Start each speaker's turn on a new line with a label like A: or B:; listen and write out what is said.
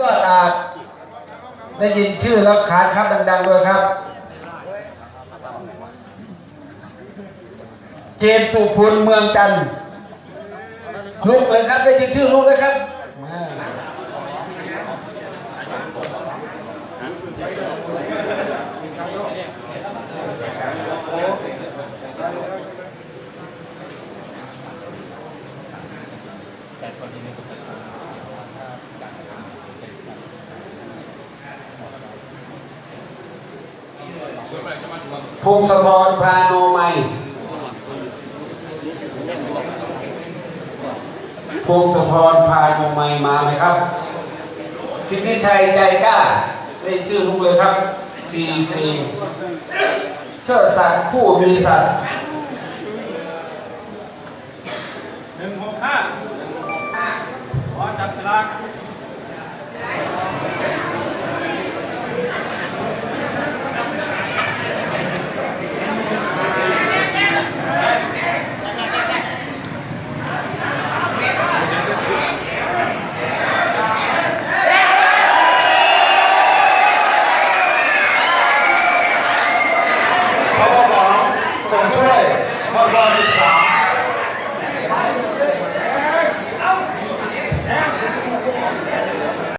A: ยอดอาจได้ยินชื่อแล้วขานครับดังๆด้วยครับ เจนตุพุนเมืองจันทร์ลุกเลยครับได้ยินชื่อลุกเลยครับอ่า พงศธรพาโนมัยพงศธรพาโนมัยมาไหมครับ สิทธิชัยใจกล้าได้ชื่อลุกเลยครับสี่สี่เชิดศักดิ์ผู้มีศักดิ์
B: 아, 네.